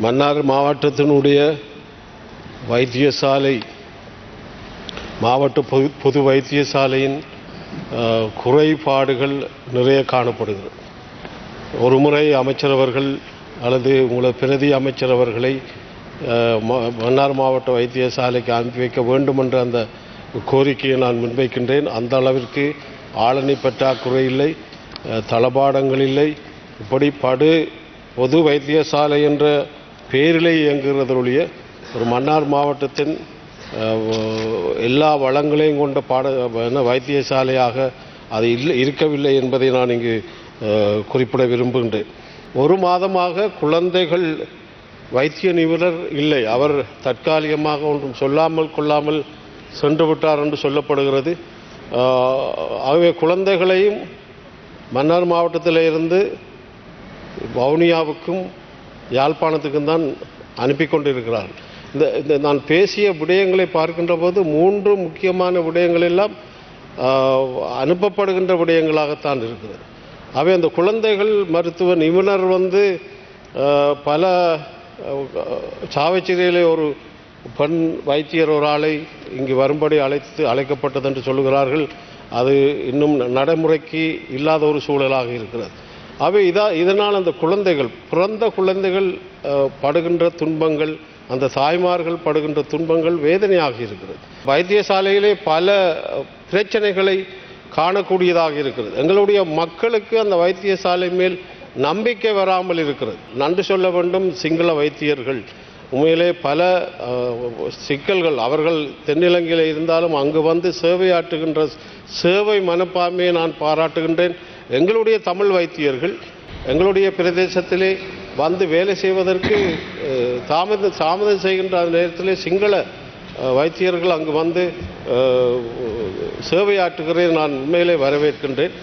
மன்னார் மாவட்டத்தினுடைய வைத்தியசாலை மாவட்ட பொது பொது வைத்தியசாலையின் குறைபாடுகள் நிறைய காணப்படுகிறது. ஒரு முறை அமைச்சரவர்கள் அல்லது உங்களது பிரதி அமைச்சரவர்களை ம- மன்னார் மாவட்ட வைத்தியசாலைக்கு அனுப்பி வைக்க வேண்டும் என்ற அந்த கோரிக்கையை நான் முன்வைக்கின்றேன். அந்த அளவிற்கு ஆளணி பற்றாக்குறை இல்லை தளபாடங்கள் இல்லை. இப்படி படு பொது வைத்தியசாலை என்ற பேரிலே இயங்குகிறதொழிய ஒரு மன்னார் மாவட்டத்தின் எல்லா வளங்களையும் கொண்ட பாட என்ன வைத்தியசாலையாக அது இல்லை இருக்கவில்லை என்பதை நான் இங்கு குறிப்பிட விரும்புகின்றேன். ஒரு மாதமாக குழந்தைகள் வைத்திய நிபுணர் இல்லை. அவர் தற்காலிகமாக ஒன்றும் சொல்லாமல் கொள்ளாமல் சென்று விட்டார் என்று சொல்லப்படுகிறது. ஆகவே குழந்தைகளையும் மன்னார் மாவட்டத்தில் இருந்து வவுனியாவுக்கும் யாழ்ப்பாணத்துக்கும் தான் அனுப்பி கொண்டிருக்கிறார் இந்த இந்த நான் பேசிய விடயங்களை பார்க்கின்ற போது மூன்று முக்கியமான விடயங்கள் எல்லாம் அனுப்பப்படுகின்ற விடயங்களாகத்தான் இருக்கிறது. அவை அந்த குழந்தைகள் மருத்துவ நிபுணர் வந்து பல சாவைச்சிறையிலே ஒரு பெண் வைத்தியர் ஒரு ஆளை இங்கு வரும்படி அழைத்து அழைக்கப்பட்டது என்று சொல்லுகிறார்கள். அது இன்னும் நடைமுறைக்கு இல்லாத ஒரு சூழலாக இருக்கிறது. அவை இதா இதனால் அந்த குழந்தைகள் பிறந்த குழந்தைகள் படுகின்ற துன்பங்கள் அந்த தாய்மார்கள் படுகின்ற துன்பங்கள் வேதனையாக இருக்கிறது. வைத்தியசாலையிலே பல பிரச்சனைகளை காணக்கூடியதாக இருக்கிறது. எங்களுடைய மக்களுக்கு அந்த வைத்தியசாலை மேல் நம்பிக்கை வராமல் இருக்கிறது. நன்றி சொல்ல வேண்டும் சிங்கள வைத்தியர்கள். உண்மையிலே பல சிக்கல்கள் அவர்கள் தென்னிலங்கையில் இருந்தாலும் அங்கு வந்து சேவையாற்றுகின்ற சேவை மனப்பான்மையை நான் பாராட்டுகின்றேன். எங்களுடைய தமிழ் வைத்தியர்கள் எங்களுடைய பிரதேசத்திலே வந்து வேலை செய்வதற்கு தாமதம் தாமதம் செய்கின்ற நேரத்திலே சிங்கள வைத்தியர்கள் அங்கு வந்து சேவையாற்றுகிறதை நான் உண்மையிலே வரவேற்கின்றேன்.